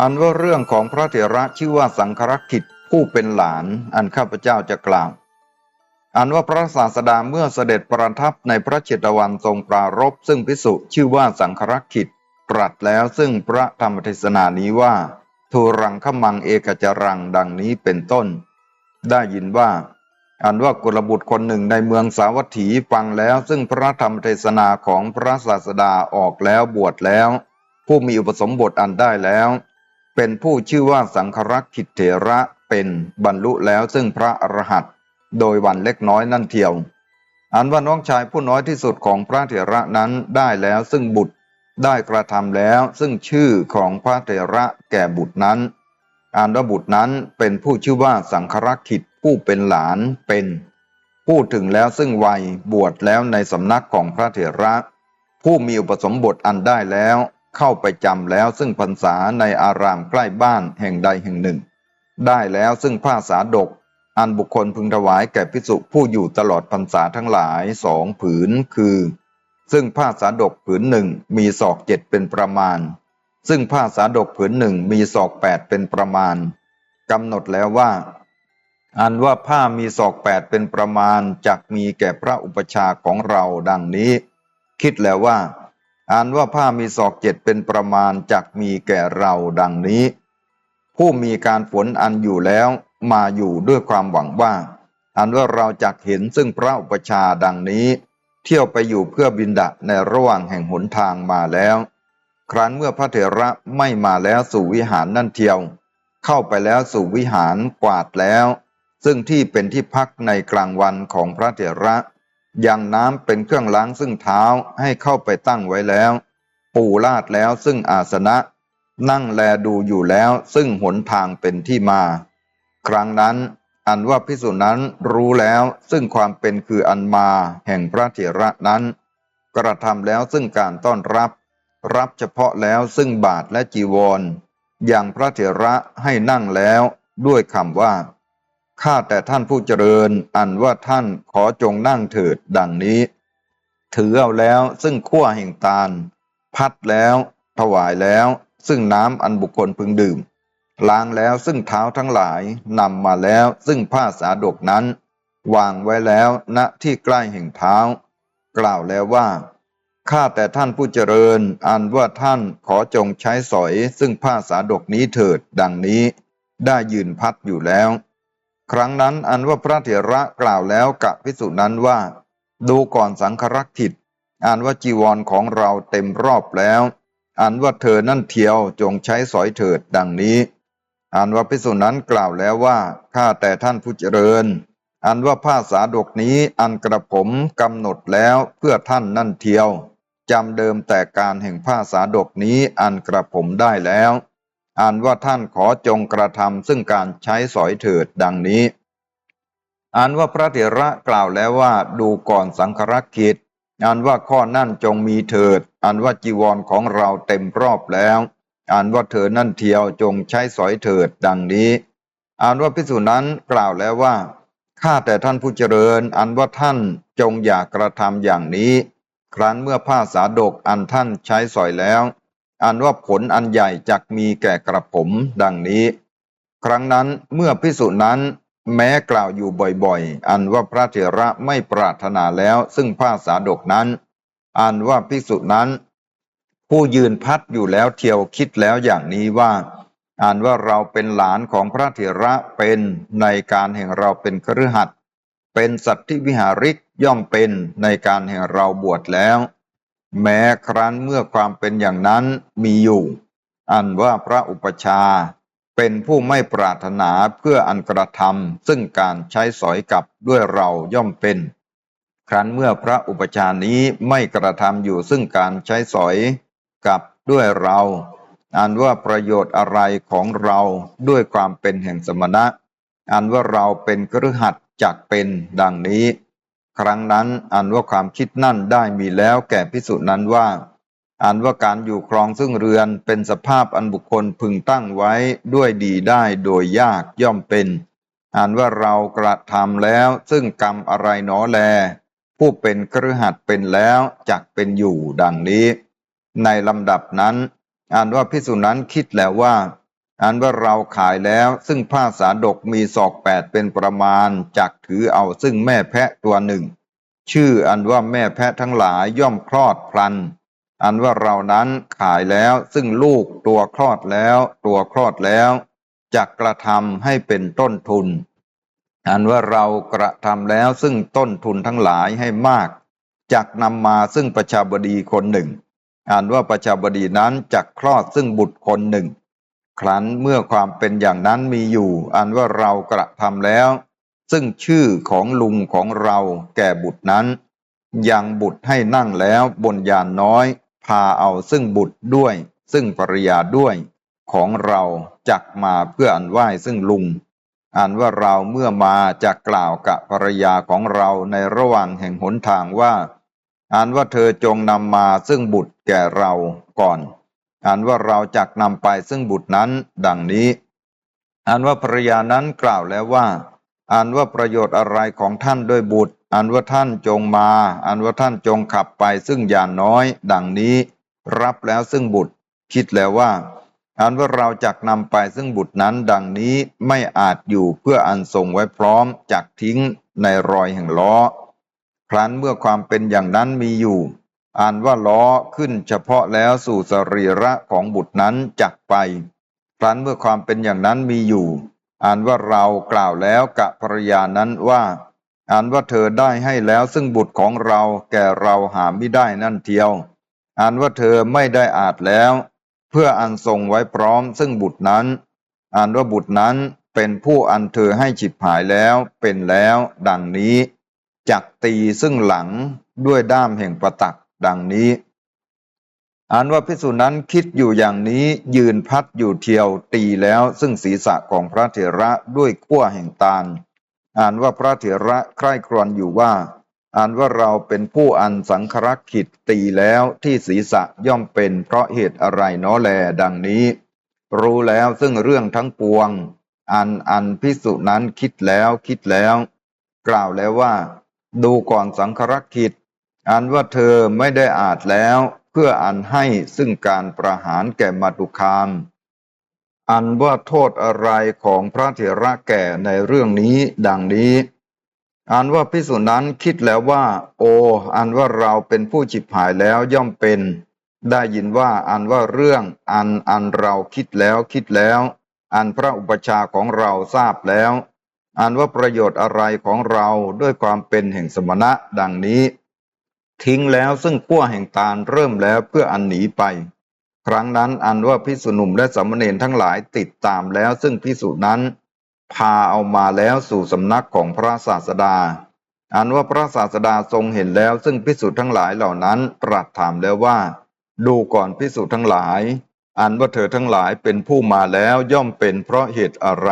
อันว่าเรื่องของพระเถระชื่อว่าสังครักขิตผู้เป็นหลานอันข้าพเจ้าจะกล่าว อันว่าพระศาสดาเมื่อเสด็จประทับในพระเจตวันทรงปรารภซึ่งพิสุชื่อว่าสังครักขิตตรัสแล้วซึ่งพระธรรมเทศนานี้ว่าทูรังขมังเอกจรังดังนี้เป็นต้น ได้ยินว่า อันว่ากุลบุตรคนหนึ่งในเมืองสาวัตถีฟังแล้วซึ่งพระธรรมเทศนาของพระศาสดาออกแล้วบวชแล้ว ผู้มีอุปสมบทอันได้แล้ว เป็นผู้ชื่อว่าสังครักขิเถระเป็นบรรลุแล้วซึ่งพระอรหันต์โดยวันเล็กน้อยนั่นเทียว อันว่าน้องชายผู้น้อยที่สุดของพระเถระนั้นได้แล้วซึ่งบุตรได้กระทำแล้วซึ่งชื่อของพระเถระแก่บุตรนั้นอันว่าบุตรนั้นเป็นผู้ชื่อว่าสังครักขิตผู้เป็นหลานเป็นผู้ถึงแล้วซึ่งวัยบวชแล้วในสำนักของพระเถระ ผู้มีอุปสมบทอันได้แล้ว เข้าไปจำแล้วซึ่งพรรษาในอารามใกล้บ้านแห่งใดแห่งหนึ่ง ได้แล้วซึ่งผ้าสาดก อันบุคคลพึงถวายแก่พิสุผู้อยู่ตลอดพรรษาทั้งหลายสองผืนคือ ซึ่งผ้าสาดกผืนหนึ่งมีศอกเจ็ดเป็นประมาณ ซึ่งผ้าสาดกผืนหนึ่งมีศอกแปดเป็นประมาณกำหนดแล้วว่า อันว่าผ้ามีศอกแปดเป็นประมาณจักมีแก่พระอุปชาของเราดังนี้ คิดแล้วว่า อันว่าผ้ามีศอกเจ็ดเป็นประมาณจักมีแก่เราดังนี้ ผู้มีการฝนอันอยู่แล้วมาอยู่ด้วยความหวังว่า อันว่าเราจักเห็นซึ่งพระอุปชาดังนี้ เที่ยวไปอยู่เพื่อบินดาในระหว่างแห่งหนทางมาแล้ว ครั้นเมื่อพระเถระไม่มาแล้วสู่วิหารนั่นเทียว เข้าไปแล้วสู่วิหารกวาดแล้ว ซึ่งที่เป็นที่พักในกลางวันของพระเถระ ยังน้ำเป็นเครื่องล้างซึ่งเท้าให้เข้าไปตั้งไว้แล้ว ปูลาดแล้วซึ่งอาสนะ นั่งแลดูอยู่แล้วซึ่งหนทางเป็นที่มา ครั้งนั้นอันว่าพิสุนั้นรู้แล้วซึ่งความเป็นคืออันมาแห่งพระเถระนั้น กระทำแล้วซึ่งการต้อนรับ รับเฉพาะแล้วซึ่งบาทและจีวรอย่างพระเถระให้นั่งแล้วด้วยคำว่า ข้าแต่ท่านผู้เจริญ อันว่าท่านขอจงนั่งเถิดดังนี้ ถือเอาแล้วซึ่งขั้วแห่งตาล พัดแล้ว ถวายแล้ว ซึ่งน้ำอันบุคคลพึงดื่ม ล้างแล้วซึ่งเท้าทั้งหลายนำมาแล้วซึ่งผ้าสาดกนั้น วางไว้แล้วณที่ใกล้แห่งเท้า กล่าวแล้วว่าข้าแต่ท่านผู้เจริญ อันว่าท่านขอจงใช้สอยซึ่งผ้าสาดกนี้เถิดดังนี้ ได้ยืนพัดอยู่แล้ว ครั้งนั้นอันว่าพระเถระกล่าวแล้วกับพิสุนั้นว่า ดูก่อนสังครักขิตอันว่าจีวรของเราเต็มรอบแล้ว อันว่าเธอนั่นเทียวจงใช้สอยเถิดดังนี้อันว่าพิสุนั้นกล่าวแล้วว่าข้าแต่ท่านผู้เจริญ อันว่าผ้าสาดกนี้อันกระผมกำหนดแล้วเพื่อท่านนั่นเทียวจำเดิมแต่การแห่งผ้าสาดกนี้อันกระผมได้แล้ว อันว่าท่านขอจงกระทำซึ่งการใช้สอยเถิดดังนี้ อันว่าพระเถระกล่าวแล้วว่าดูก่อนสังครักขิตอันว่าข้อนั่นจงมีเถิด อันว่าจีวรของเราเต็มรอบแล้ว อันว่าเธอนั่นเทียวจงใช้สอยเถิดดังนี้ อันว่าพิสุนั้นกล่าวแล้วว่าข้าแต่ท่านผู้เจริญ อันว่าท่านจงอย่ากระทำอย่างนี้ ครั้นเมื่อผ้าสาดกอันท่านใช้สอยแล้ว อันว่าผลอันใหญ่จักมีแก่กระผมดังนี้ ครั้งนั้นเมื่อพิสุนั้นแม้กล่าวอยู่บ่อยๆ อันว่าพระเถระไม่ปรารถนาแล้ว ซึ่งผ้าสาดกนั้น อันว่าพิสุนั้น ผู้ยืนพัดอยู่แล้วเที่ยวคิดแล้วอย่างนี้ว่าอ่านว่าเราเป็นหลานของพระเถระเป็นในการแห่งเราเป็นครือขัดเป็นสัตว์ที่วิหาริกย่อมเป็นในการแห่งเราบวชแล้ว แม้ครั้นเมื่อความเป็นอย่างนั้นมีอยู่ อันว่าพระอุปชาเป็นผู้ไม่ปรารถนาเพื่ออันกระทำซึ่งการใช้สอยกับด้วยเราย่อมเป็น ครั้นเมื่อพระอุปชานี้ไม่กระทำอยู่ซึ่งการใช้สอยกับด้วยเรา อันว่าประโยชน์อะไรของเราด้วยความเป็นแห่งสมณะ อันว่าเราเป็นครือขัดจักเป็นดังนี้ ครั้งนั้นอันว่าความคิดนั่นได้มีแล้วแก่พิสุนั้นว่าอันว่าการอยู่ครองซึ่งเรือนเป็นสภาพอันบุคคลพึงตั้งไว้ด้วยดีได้โดยยากย่อมเป็นอันว่าเรากระทำแล้วซึ่งกรรมอะไรหนอแล ผู้เป็นครือขัดเป็นแล้วจักเป็นอยู่ดังนี้ ในลำดับนั้นอ่านว่าพิสุนั้นคิดแล้วว่า อันว่าเราขายแล้วซึ่งผ้าสาดกมีศอกแปดเป็นประมาณจักถือเอาซึ่งแม่แพะตัวหนึ่ง ชื่ออันว่าแม่แพะทั้งหลายย่อมคลอดพลัน อันว่าเรานั้นขายแล้วซึ่งลูกตัวคลอดแล้ว ตัวคลอดแล้วจักกระทำให้เป็นต้นทุน อันว่าเรากระทำแล้วซึ่งต้นทุนทั้งหลายให้มากจักนำมาซึ่งประชาบดีคนหนึ่ง อันว่าประชาบดีนั้นจักคลอดซึ่งบุตรคนหนึ่ง ครั้นเมื่อความเป็นอย่างนั้นมีอยู่ อันว่าเรากระทำแล้ว ซึ่งชื่อของลุงของเราแก่บุตรนั้นยังบุตรให้นั่งแล้วบนยานน้อย พาเอาซึ่งบุตรด้วย ซึ่งภรรยาด้วยของเราจักมาเพื่ออันไหว้ซึ่งลุง อันว่าเราเมื่อมาจะกล่าวกับภรรยาของเราในระหว่างแห่งหนทางว่า อันว่าเธอจงนำมาซึ่งบุตรแก่เราก่อน อันว่าเราจักนำไปซึ่งบุตรนั้น ดังนี้ อันว่าภรรยานั้นกล่าวแล้วว่า อันว่าประโยชน์อะไรของท่านด้วยบุตร อันว่าท่านจงมา อันว่าท่านจงขับไปซึ่งยานน้อย ดังนี้ รับแล้วซึ่งบุตร คิดแล้วว่า อันว่าเราจักนำไปซึ่งบุตรนั้น ดังนี้ไม่อาจอยู่เพื่ออันทรงไว้พร้อมจักทิ้งในรอยแห่งล้อครั้นเมื่อความเป็นอย่างนั้นมีอยู่ อ่านว่าล้อขึ้นเฉพาะแล้วสู่สรีระของบุตรนั้นจักไปครั้นเมื่อความเป็นอย่างนั้นมีอยู่ อ่านว่าเรากล่าวแล้วกับภรยานั้นว่า อ่านว่าเธอได้ให้แล้วซึ่งบุตรของเราแก่เราหาไม่ได้นั่นเทียว อ่านว่าเธอไม่ได้อาจแล้ว เพื่ออันทรงไว้พร้อมซึ่งบุตรนั้น อ่านว่าบุตรนั้นเป็นผู้อันเธอให้ฉิบหายแล้วเป็นแล้ว ดังนี้จักตีซึ่งหลังด้วยด้ามแห่งประตัก ดังนี้ อันว่าพิสูจนั้นคิดอยู่อย่างนี้ยืนพัดอยู่เทียวตีแล้วซึ่งศีรษะของพระเถระด้วยขั้วแห่งตาลอ่านว่าพระเถระใคร่ครวญอยู่ว่าอ่านว่าเราเป็นผู้อันสังครักขิดตีแล้วที่ศีรษะย่อมเป็นเพราะเหตุอะไรน้อแลดังนี้ รู้แล้วซึ่งเรื่องทั้งปวง อันอันพิสุนั้นคิดแล้วคิดแล้ว กล่าวแล้วว่า ดูก่อนสังครักขิด อันว่าเธอไม่ได้อาจแล้วเพื่ออันให้ซึ่งการประหารแก่มาตุคาม อันว่าโทษอะไรของพระเถระแก่ในเรื่องนี้ดังนี้ อันว่าพิสุนั้นคิดแล้วว่า โอ อันว่าเราเป็นผู้ฉิบหายแล้วย่อมเป็น ได้ยินว่าอันว่าเรื่องอันอันเราคิดแล้วคิดแล้ว อันพระอุปชาของเราทราบแล้ว อันว่าประโยชน์อะไรของเราด้วยความเป็นแห่งสมณะดังนี้ ทิ้งแล้วซึ่งขั้วแห่งตาลเริ่มแล้วเพื่ออันหนีไป ครั้งนั้นอันว่าพิสุหนุ่มและสามเณรทั้งหลายติดตามแล้วซึ่งพิสุนั้น พาเอามาแล้วสู่สำนักของพระศาสดา อันว่าพระศาสดาทรงเห็นแล้วซึ่งพิสุทั้งหลายเหล่านั้นตรัสถามแล้วว่า ดูก่อนพิสุทั้งหลาย อันว่าเธอทั้งหลายเป็นผู้มาแล้วย่อมเป็นเพราะเหตุอะไร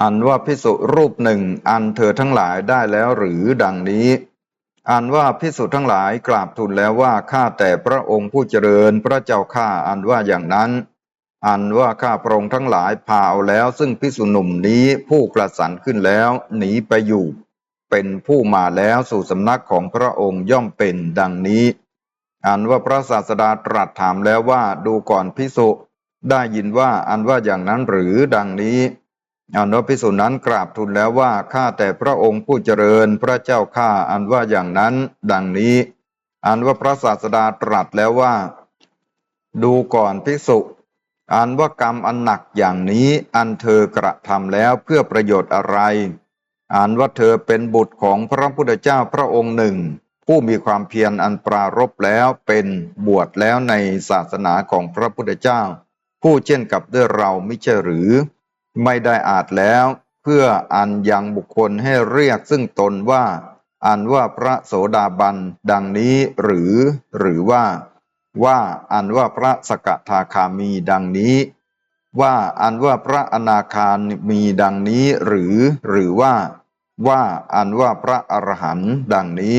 อันว่าพิสุรูปหนึ่งอันเธอทั้งหลายได้แล้วหรือดังนี้ อันว่าพิสุทั้งหลายกราบทูลแล้วว่าข้าแต่พระองค์ผู้เจริญพระเจ้าข้าอันว่าอย่างนั้น อันว่าข้าพระองค์ทั้งหลายพาเอาแล้ว ซึ่งพิสุหนุ่มนี้ผู้กระสันขึ้นแล้วหนีไปอยู่ เป็นผู้มาแล้วสู่สำนักของพระองค์ย่อมเป็นดังนี้ อันว่าพระศาสดาตรัสถามแล้วว่าดูก่อนพิสุได้ยินว่าอันว่าอย่างนั้นหรือดังนี้ อันว่าพิสุนั้นกราบทูลแล้วว่าข้าแต่พระองค์ผู้เจริญพระเจ้าข้าอันว่าอย่างนั้นดังนี้ อันว่าพระศาสดาตรัสแล้วว่า ดูก่อนภิกษุอันว่ากรรมอันหนักอย่างนี้อันเธอกระทำแล้วเพื่อประโยชน์อะไรอันว่าเธอเป็นบุตรของพระพุทธเจ้าพระองค์หนึ่ง ผู้มีความเพียรอันปรารบแล้วเป็นบวชแล้วในศาสนาของพระพุทธเจ้า ผู้เช่นกับด้วยเราไม่ใช่หรือ ไม่ได้อาจแล้ว เพื่ออันยังบุคคลให้เรียกซึ่งตนว่า อันว่าพระโสดาบันดังนี้หรือ หรือว่า ว่าอันว่าพระสกทาคามีดังนี้ ว่าอันว่าพระอนาคามีดังนี้หรือ หรือว่า ว่าอันว่าพระอรหันต์ดังนี้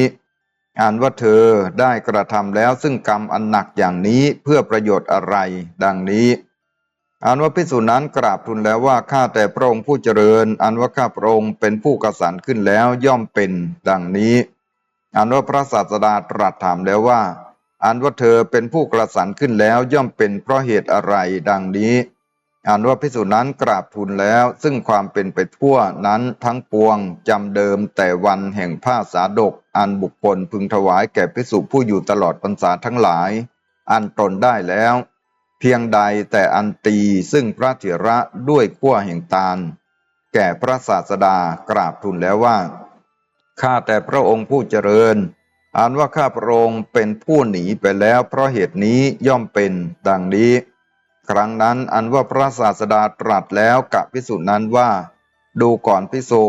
อันว่าเธอได้กระทำแล้วซึ่งกรรมอันหนักอย่างนี้เพื่อประโยชน์อะไร ดังนี้ อันว่าพิสูจนั้นกราบทูลแล้วว่าข้าแต่พระองค์ผู้เจริญ อันว่าข้าพระองค์เป็นผู้กสันขึ้นแล้วย่อมเป็นดังนี้ อันว่าพระศาสดาตรัสถามแล้วว่า อันว่าเธอเป็นผู้กระสันขึ้นแล้วย่อมเป็นเพราะเหตุอะไรดังนี้อ่านว่าพิสูจน์นั้นกราบทูลแล้ว ซึ่งความเป็นไปทั่วนั้นทั้งปวงจำเดิมแต่วันแห่งผ้าสาดก อันบุคคลพึงถวายแก่พิสุผู้อยู่ตลอดพรรษาทั้งหลาย อันตนได้แล้ว พียงใดแต่อันตีซึ่งพระเถระด้วยขั้วแห่งตาล แก่พระศาสดากราบทูลแล้วว่า ข้าแต่พระองค์ผู้เจริญอ่านว่าข้าพระองค์เป็นผู้หนีไปแล้ว เพราะเหตุนี้ย่อมเป็นดังนี้ ครั้งนั้นอันว่าพระศาสดาตรัสแล้วกับพิสุนั้นว่า ดูก่อนพิสุ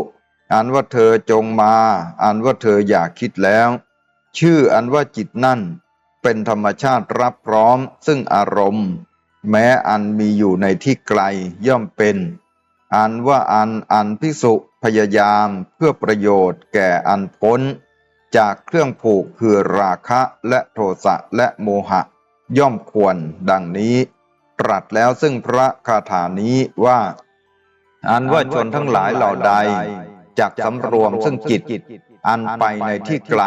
อันว่าเธอจงมา อันว่าเธออยากคิดแล้ว ชื่ออันว่าจิตนั่น เป็นธรรมชาติรับพร้อม ซึ่งอารมณ์ แม้อันมีอยู่ในที่ไกลย่อมเป็น อันว่าอันอันพิสุพยายามเพื่อประโยชน์แก่อันพ้น จากเครื่องผูกคือราคะและโทสะและโมหะ ย่อมควรดังนี้ ตรัสแล้วซึ่งพระคาถานี้ว่า อันว่าชนทั้งหลายเหล่าใดจากสำรวมซึ่งจิตอันไปในที่ไกล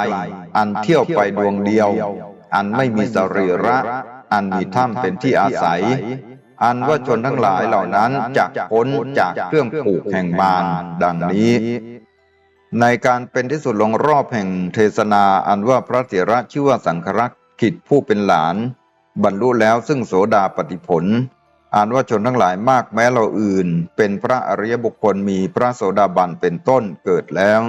อันเที่ยวไปดวงเดียว อันไม่มีสรีระ อันมีถ้ำเป็นที่อาศัย อันว่าชนทั้งหลายเหล่านั้นจากพ้นจากเครื่องผูกแห่งมารดังนี้ ในการเป็นที่สุดลงรอบแห่งเทศนาอันว่าพระเถระชื่อว่าสังครักษ์กิจผู้เป็นหลาน บรรลุแล้วซึ่งโสดาปฏิผลอ่านว่าชนทั้งหลายมากแม้เราอื่น เป็นพระอริยบุคคลมีพระโสดาบันเป็นต้นเกิดแล้ว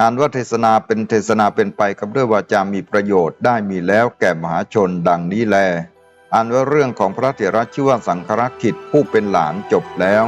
อ่านว่าเทศนาเป็นเทศนาเป็นไปกับด้วยวาจามีประโยชน์ได้มีแล้วแก่มหาชนดังนี้แลอ่านว่าเรื่องของพระเถระชื่อว่าสังครักขิตผู้เป็นหลานจบแล้ว